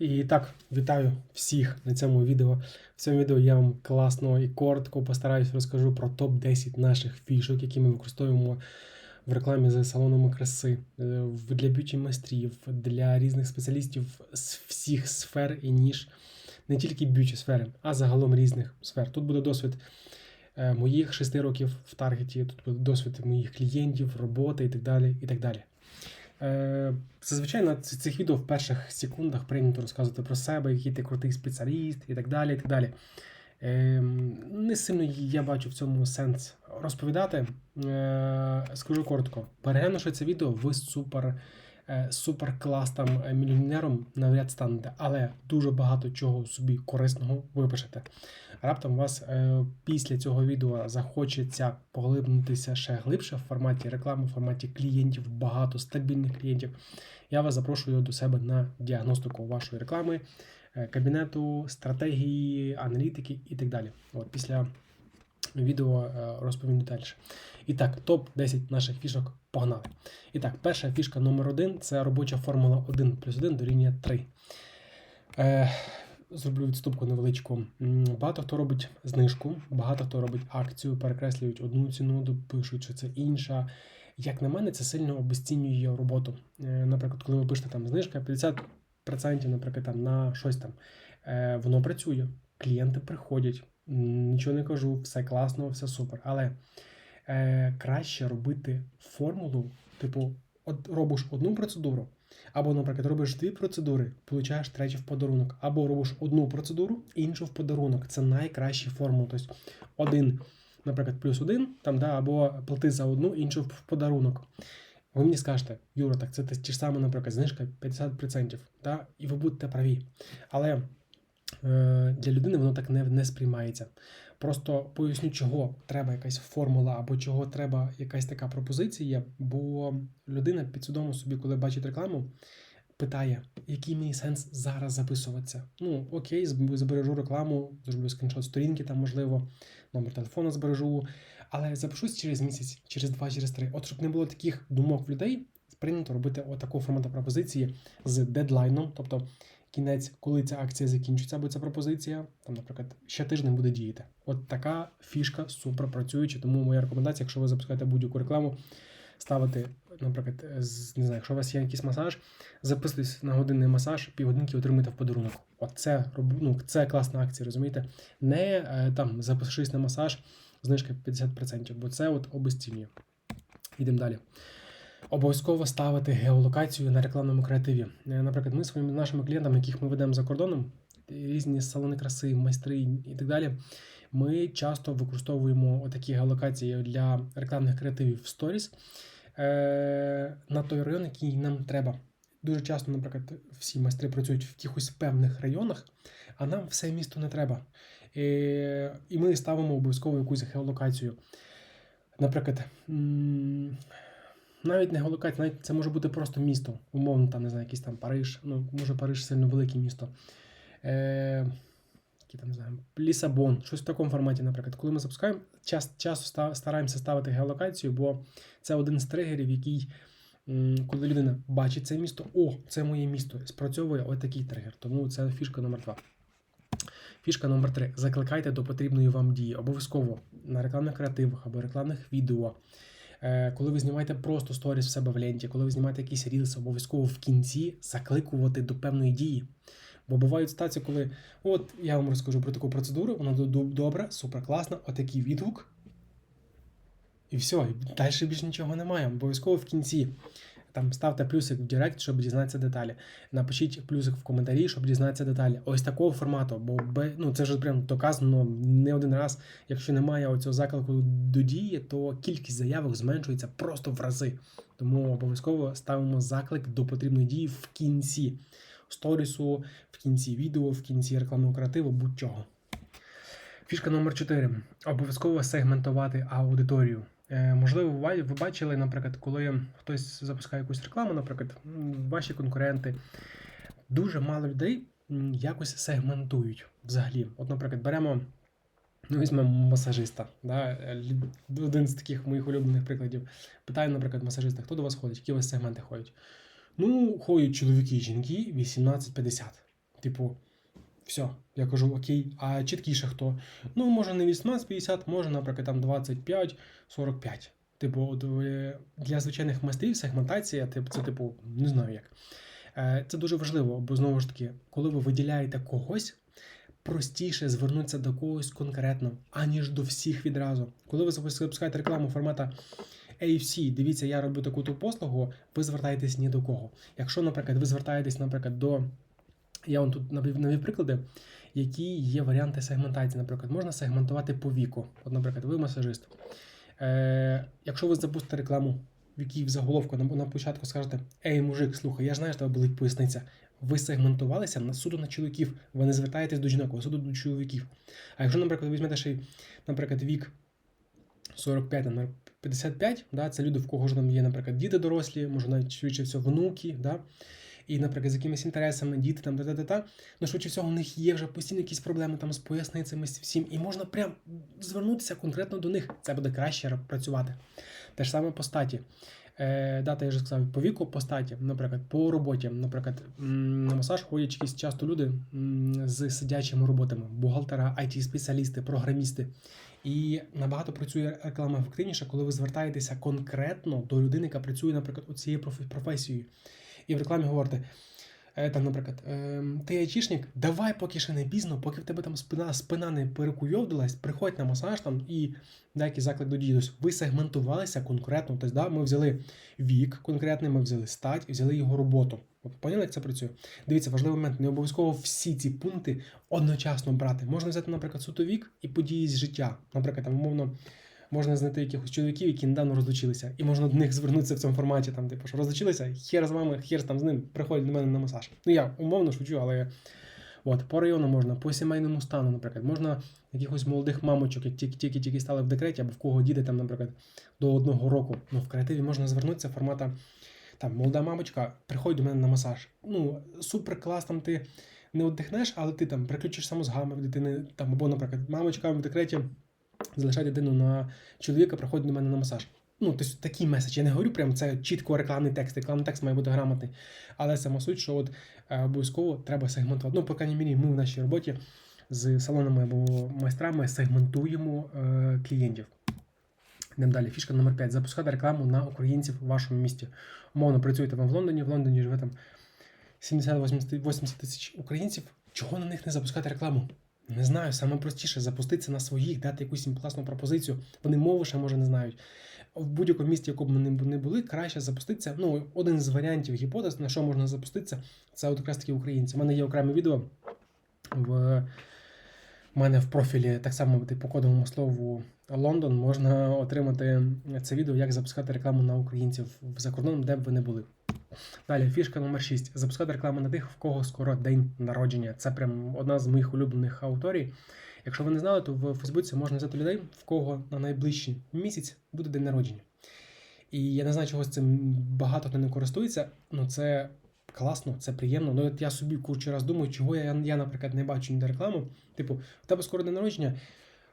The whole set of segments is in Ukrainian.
І так, вітаю всіх на цьому відео. В цьому відео я вам класно і коротко постараюсь розкажу про топ-10 наших фішок, які ми використовуємо в рекламі за салонами краси, е, для б'юті майстрів, для різних спеціалістів з всіх сфер і ніж, не тільки б'юті сфери, а загалом різних сфер. Тут буде досвід е, моїх 6 років в таргеті, тут буде досвід моїх клієнтів, роботи і так далі. І так далі. Е, Зазвичай на цих відео в перших секундах прийнято розказувати про себе, який ти крутий спеціаліст і так далі. І так далі. Е, Не сильно я бачу в цьому сенс розповідати. Е, Скажу коротко. Переглянувши це відео, ви супер, е, супер клас там е, мільйонером навряд станете, але дуже багато чого собі корисного випишете. Раптом вас е, після цього відео захочеться поглибнутися ще глибше в форматі реклами, в форматі клієнтів, багато стабільних клієнтів. Я вас запрошую до себе на діагностику вашої реклами, кабінету, стратегії, аналітики і так далі. От після відео е, розповім детальніше. І так, топ-10 наших фішок погнали. І так, перша фішка номер один це робоча формула 1 плюс 1 дорівнює 3. Е, зроблю відступку невеличку. Багато хто робить знижку, багато хто робить акцію, перекреслюють одну ціну, пишуть, що це інша. Як на мене, це сильно обесцінює роботу. Е, Наприклад, коли ви пишете там знижка 50%, наприклад, там на щось там, е, воно працює. Клієнти приходять, нічого не кажу, все класно, все супер. Але е, краще робити формулу, типу, от робиш одну процедуру, або, наприклад, робиш дві процедури, получаєш третю в подарунок, або робиш одну процедуру, іншу в подарунок. Це найкращі формули. Тобто один, наприклад, плюс один, там, да, або плати за одну, іншу в подарунок. Ви мені скажете, Юра, так це ті ж саме, наприклад, знижка 50%, да, і ви будете праві. Але для людини воно так не, не сприймається. Просто поясню, чого треба якась формула або чого треба якась така пропозиція, бо людина підсвідомо собі, коли бачить рекламу, питає, який мені сенс зараз записуватися. Ну, окей, збережу рекламу, зроблю скріншот сторінки, там, можливо, номер телефону збережу, але запишусь через місяць, через два, через три. От щоб не було таких думок в людей, прийнято робити отаку формату пропозиції з дедлайном, тобто кінець, коли ця акція закінчиться, або ця пропозиція, там, наприклад, ще тиждень буде діяти. От така фішка супер працююча. Тому моя рекомендація, якщо ви запускаєте будь-яку рекламу, ставити, наприклад, з- не знаю, якщо у вас є якийсь масаж, записуйтесь на годинний масаж, півгодинки отримуєте в подарунок. От це ну, це класна акція, розумієте? Не е, там запишись на масаж, знижка 50%, бо це от обесцінює. Йдемо далі. Обов'язково ставити геолокацію на рекламному креативі. Е, Наприклад, ми своїми нашими клієнтами, яких ми ведемо за кордоном, різні салони краси, майстри і так далі. Ми часто використовуємо такі геолокації для рекламних креативів в сторіс е, на той район, який нам треба. Дуже часто, наприклад, всі майстри працюють в якихось певних районах, а нам все місто не треба. Е, і ми ставимо обов'язково якусь геолокацію. Наприклад, навіть не геолокація, навіть це може бути просто місто, умовно, там, не знаю, якийсь там Париж. Ну, може, Париж сильно велике місто. Е, які там, не Лісабон, щось в такому форматі, наприклад. Коли ми запускаємо, час, часто стараємося ставити геолокацію, бо це один з тригерів, який, коли людина бачить це місто, о, це моє місто, спрацьовує отакий тригер. Тому це фішка номер два. Фішка номер три. Закликайте до потрібної вам дії. Обов'язково на рекламних креативах або рекламних відео. Е, Коли ви знімаєте просто сторіс в себе в ленті, коли ви знімаєте якийсь рілс, обов'язково в кінці закликувати до певної дії. Бо бувають ситуації, коли от я вам розкажу про таку процедуру, вона добра, супер класна, отакий відгук. І все, і далі більше нічого немає. Обов'язково в кінці. Там ставте плюсик в Директ, щоб дізнатися деталі. Напишіть плюсик в коментарі, щоб дізнатися деталі. Ось такого формату, бо ну, це вже прям доказано не один раз. Якщо немає оцього заклику до дії, то кількість заявок зменшується просто в рази. Тому обов'язково ставимо заклик до потрібної дії в кінці сторісу, в кінці відео, в кінці рекламного креативу, будь-чого. Фішка номер 4. Обов'язково сегментувати аудиторію. Е, можливо, ви бачили, наприклад, коли хтось запускає якусь рекламу, наприклад, ваші конкуренти, дуже мало людей якось сегментують взагалі. От, наприклад, беремо, ну, візьмемо масажиста. Да? е, Один з таких моїх улюблених прикладів. Питаю, наприклад, масажиста, хто до вас ходить, які у вас сегменти ходять? Ну, ходять чоловіки і жінки 18-50. Типу, все, я кажу, окей, а чіткіше хто? Ну, може не 18-50, може, наприклад, там 25-45. Типу, от для звичайних майстрів сегментація, це, типу, не знаю як. Е, Це дуже важливо, бо знову ж таки, коли ви виділяєте когось, простіше звернутися до когось конкретно, аніж до всіх відразу. Коли ви запускаєте рекламу формата AFC, дивіться, я роблю таку ту послугу, ви звертаєтесь ні до кого. Якщо, наприклад, ви звертаєтесь, наприклад, до. Я вам тут навів, навів приклади, які є варіанти сегментації. Наприклад, можна сегментувати по віку. От, наприклад, ви масажист. Е, якщо ви запустите рекламу, в якій в заголовку на, на початку скажете: Ей, мужик, слухай, я ж знаю, що тебе болить поясниця. Ви сегментувалися на суду на чоловіків. Ви не звертаєтесь до жінок, ви суду до чоловіків. А якщо, наприклад, ви візьмете ще, наприклад, вік 45 там, 55, да, це люди, в кого ж там є, наприклад, діти дорослі, може навіть швидше всього внуки, да, і, наприклад, з якимись інтересами, діти там, та-та-та-та, ну, швидше всього, у них є вже постійно якісь проблеми там з поясницями, з всім, і можна прям звернутися конкретно до них. Це буде краще працювати. Те ж саме по статі. Е, дата, я вже сказав, по віку, по статі, наприклад, по роботі. Наприклад, на масаж ходять якісь часто люди з сидячими роботами, бухгалтера, IT-спеціалісти, програмісти. І набагато працює реклама ефективніше, коли ви звертаєтеся конкретно до людини, яка працює, наприклад, у цією професією. І в рекламі говорите. Там, наприклад, ем, ти айтішник, давай, поки ще не пізно, поки в тебе там спина, спина не перекуйовдилась, приходь на масаж там і деякий заклик до дії. Тобто ви сегментувалися конкретно. Тобто, да, ми взяли вік конкретний, ми взяли стать і взяли його роботу. От поняли, як це працює? Дивіться, важливий момент. Не обов'язково всі ці пункти одночасно брати. Можна взяти, наприклад, суто вік і події з життя. Наприклад, там, умовно, можна знайти якихось чоловіків, які недавно розлучилися, і можна до них звернутися в цьому форматі. Там, типу, що розлучилися, хер з вами, хер там з ним, приходять до мене на масаж. Ну я умовно шучу, але. От, по району можна, по сімейному стану, наприклад, можна якихось молодих мамочок, які тільки- тільки тільки стали в декреті, або в кого діти там, наприклад, до одного року. Ну, в креативі можна звернутися формата там, молода мамочка, приходь до мене на масаж. Ну, супер клас, там ти не віддихнеш, але ти там приключиш самозгами в дитини, там, або, наприклад, мамочка в декреті залишай дитину на чоловіка, приходь до мене на масаж. Ну, тобто такий меседж. Я не говорю, прям це чітко рекламний текст. Рекламний текст має бути грамотний. Але сама суть, що от е, обов'язково треба сегментувати. Ну, по крайній мірі, ми в нашій роботі з салонами або майстрами сегментуємо е, клієнтів. Йдемо далі. Фішка номер 5. Запускати рекламу на українців у вашому місті. Умовно працюєте вам в Лондоні, в Лондоні живе там 70-80 тисяч українців. Чого на них не запускати рекламу? Не знаю, саме простіше запуститися на своїх, дати якусь їм класну пропозицію. Вони мови ще може не знають. В будь-якому місті, якому ми не були, краще запуститися. Ну, один з варіантів гіпотез, на що можна запуститися, це от якраз таки українці. У мене є окреме відео в у мене в профілі, так само типу, по кодовому слову Лондон, можна отримати це відео, як запускати рекламу на українців за кордоном, де б ви не були. Далі, фішка номер 6. Запускати рекламу на тих, в кого скоро день народження. Це прям одна з моїх улюблених аудиторій. Якщо ви не знали, то в Фейсбуці можна взяти людей, в кого на найближчий місяць буде день народження. І я не знаю, чого з цим багато хто не користується, але це класно, це приємно. Ну, от я собі кучу раз думаю, чого я, я, наприклад, не бачу ніде рекламу. Типу, в тебе скоро день народження,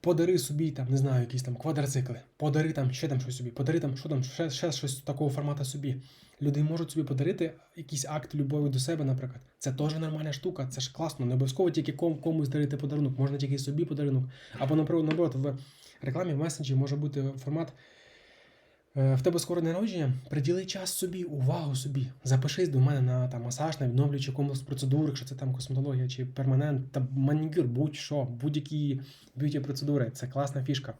подари собі там, не знаю, якісь там квадроцикли, подари там ще там щось собі, подари там, що там, ще, ще щось такого формату собі. Люди можуть собі подарити якийсь акт любові до себе, наприклад. Це теж нормальна штука, це ж класно. Не обов'язково тільки ком, комусь дарити подарунок, можна тільки собі подарунок. Або, наприклад, в рекламі в месенджі може бути формат. Е, В тебе скоро день народження, приділи час собі, увагу собі. Запишись до мене на там, масаж, на відновлюючу якомусь процедуру, якщо це там косметологія чи перманент, та манікюр, будь-що, будь-які б'юті процедури. Це класна фішка.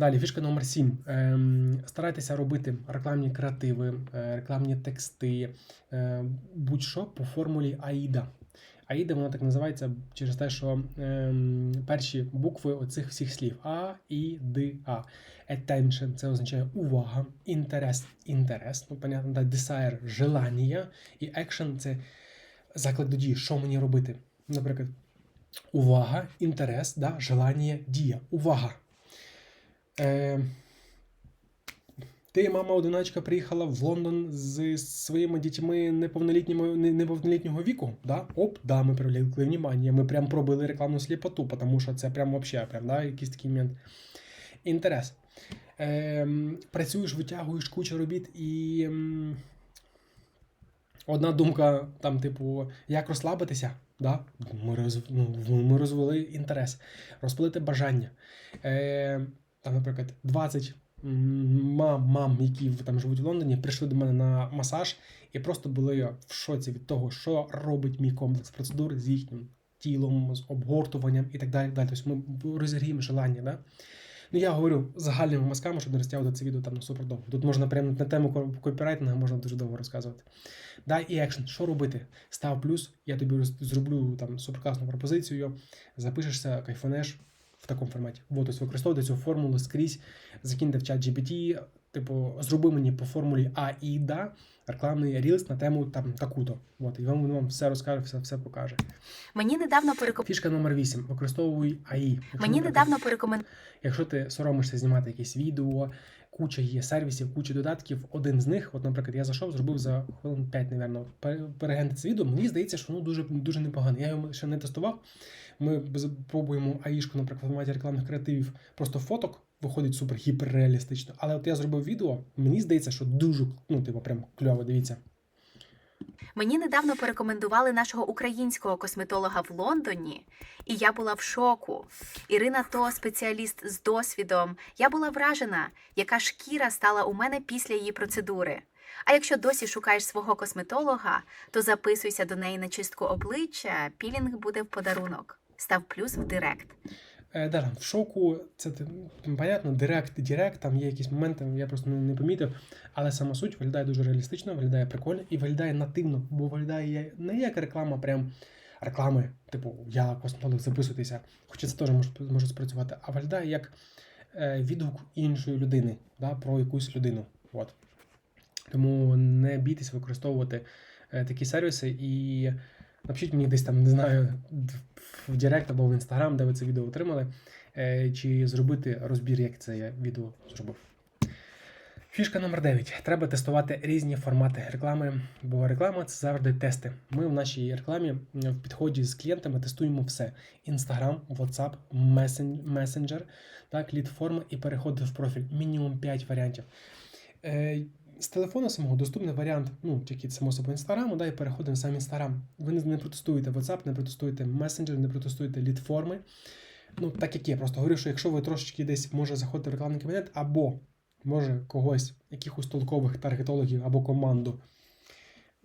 Далі, фішка номер 7. Ем, старайтеся робити рекламні креативи, е, рекламні тексти, е, будь-що по формулі AIDA. AIDA вона так називається через те, що ем, перші букви оцих всіх слів А, І, Д, А. Attention це означає увага, інтерес, інтерес, ну, понятно, да, desire, желання, і action це заклик до дії, що мені робити. Наприклад, увага, інтерес, да, желання, дія. Увага. Е, ти, мама одиначка, приїхала в Лондон з своїми дітьми неповнолітнього, неповнолітнього віку. Да? Оп, да, ми привлекли внимание. Ми прям пробили рекламну сліпоту, тому що це прям вообще, прям, да, якийсь такий момент. Інтерес. Е, працюєш, витягуєш кучу робіт і. м, Одна думка, там, типу, як розслабитися, да? ми, роз, ну, ми розвели інтерес, розпалити бажання. Е, там, наприклад, 20 м, мам, мам, які там живуть в Лондоні, прийшли до мене на масаж і просто були в шоці від того, що робить мій комплекс процедур з їхнім тілом, з обгортуванням і так далі. далі. Тобто ми розігріємо желання. Да? Ну, я говорю загальними мазками, щоб не розтягувати це відео там на супер довго. Тут можна прямо на тему ко- копірайтингу можна дуже довго розказувати. Да, і екшн. Що робити? Став плюс, я тобі зроблю там суперкласну пропозицію, запишешся, кайфанеш такому форматі. Вот, тобто використовуйте цю формулу скрізь, закиньте в чат GPT, типу, зроби мені по формулі АІДА рекламний рілс на тему там таку-то. От, і вам він вам все розкаже, все, все покаже. Мені недавно пореком... Фішка номер 8. Використовуй АІ. Якщо, Мені недавно порекомендували Якщо ти соромишся знімати якісь відео, куча є сервісів, куча додатків. Один з них, от, наприклад, я зайшов, зробив за хвилин 5, напевно, переглянути це відео. Мені здається, що воно дуже дуже непогане. Я його ще не тестував. Ми пробуємо аїшку, наприклад, в форматі рекламних креативів, просто фоток. Виходить супер гіперреалістично. Але от я зробив відео, мені здається, що дуже ну, типу, прям кльово. Дивіться. Мені недавно порекомендували нашого українського косметолога в Лондоні, і я була в шоку. Ірина то спеціаліст з досвідом. Я була вражена, яка шкіра стала у мене після її процедури. А якщо досі шукаєш свого косметолога, то записуйся до неї на чистку обличчя, пілінг буде в подарунок. Став плюс в директ. Е, в шоку, це ти- м, понятно, директ, директ, там є якісь моменти, я просто не, не помітив. Але сама суть виглядає дуже реалістично, виглядає прикольно і виглядає нативно, бо виглядає не як реклама, прям реклами, типу, я косметолог, записуйтеся, хоча це теж може, може спрацювати, а виглядає як е, відгук іншої людини, да, про якусь людину. От. Тому не бійтесь використовувати е, такі сервіси і напишіть мені десь там, не знаю, в Директ або в Інстаграм, де ви це відео отримали, е, чи зробити розбір, як це я відео зробив. Фішка номер 9. Треба тестувати різні формати реклами, бо реклама це завжди тести. Ми в нашій рекламі в підході з клієнтами тестуємо все: Instagram, WhatsApp, Messenger, так, лід-форма і переходи в профіль. Мінімум 5 варіантів. З телефону самого доступний варіант, ну, тільки само собою інстаграму, да, і переходимо в сам інстаграм. Ви не, протестуєте WhatsApp, не протестуєте Messenger, не протестуєте лід-форми. Ну, так як є. Просто говорю, що якщо ви трошечки десь може заходити в рекламний кабінет, або може когось, якихось толкових таргетологів або команду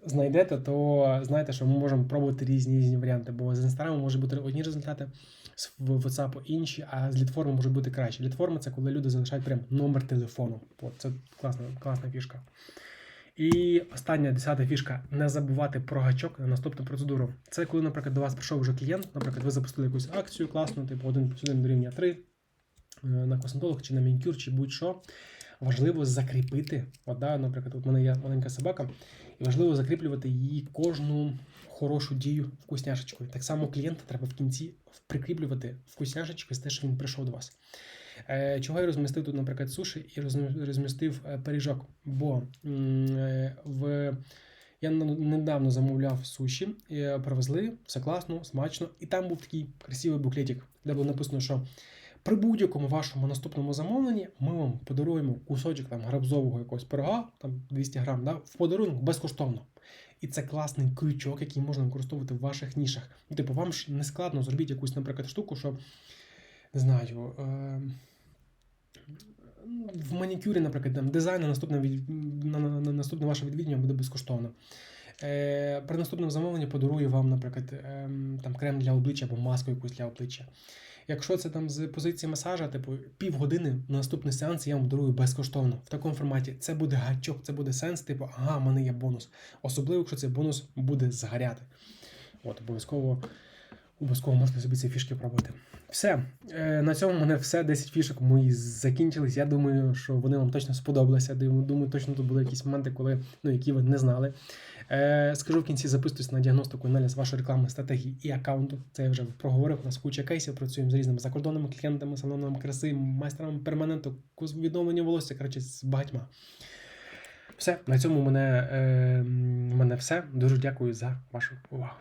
знайдете, то знаєте, що ми можемо пробувати різні різні варіанти. Бо з інстаграму можуть бути одні результати, з WhatsApp інші, а з літформи можуть бути краще. Літформа це коли люди залишають прям номер телефону. От, це класна, класна фішка. І остання десята фішка не забувати про гачок на наступну процедуру. Це коли, наприклад, до вас прийшов вже клієнт, наприклад, ви запустили якусь акцію класну, типу 1 плюс 1 дорівнює 3 на косметолог чи на мінкюр, чи будь-що. Важливо закріпити. От, да, наприклад, у мене є маленька собака, і важливо закріплювати її кожну хорошу дію вкусняшечкою. Так само клієнта треба в кінці прикріплювати вкусняшечкою з те, що він прийшов до вас. Е, Чого я розмістив тут, наприклад, суші і розмістив е, пиріжок? Бо е, в я недавно замовляв суші, привезли, все класно, смачно, і там був такий красивий буклетик, де було написано, що при будь-якому вашому наступному замовленні ми вам подаруємо кусочок там грабзового якогось пирога, там 200 грам, да, в подарунок безкоштовно. І це класний крючок, який можна використовувати в ваших нішах. Ну, типу, вам ж не складно зробіть якусь, наприклад, штуку, що не знаю. Е- в манікюрі, наприклад, там дизайн на наступне, від... на, на, на наступне ваше відвідування буде безкоштовно. Е, при наступному замовленні подарую вам, наприклад, ем, там крем для обличчя або маску якусь для обличчя. Якщо це там з позиції масажа, типу півгодини на наступний сеанс я вам дарую безкоштовно в такому форматі. Це буде гачок, це буде сенс, типу, ага, в мене є бонус. Особливо, якщо цей бонус буде згаряти. От, обов'язково обов'язково можна собі ці фішки пробувати. Все. Е, на цьому мене все. 10 фішок мої закінчились. Я думаю, що вони вам точно сподобалися. Думаю, точно тут були якісь моменти, коли, ну, які ви не знали. Е, скажу в кінці, записуйтесь на діагностику аналіз вашої реклами, стратегії і аккаунту. Це я вже проговорив. У нас куча кейсів. Працюємо з різними закордонними клієнтами, салонами краси, майстрами перманенту, відновлення волосся, коротше, з багатьма. Все, на цьому мене, е, мене все. Дуже дякую за вашу увагу.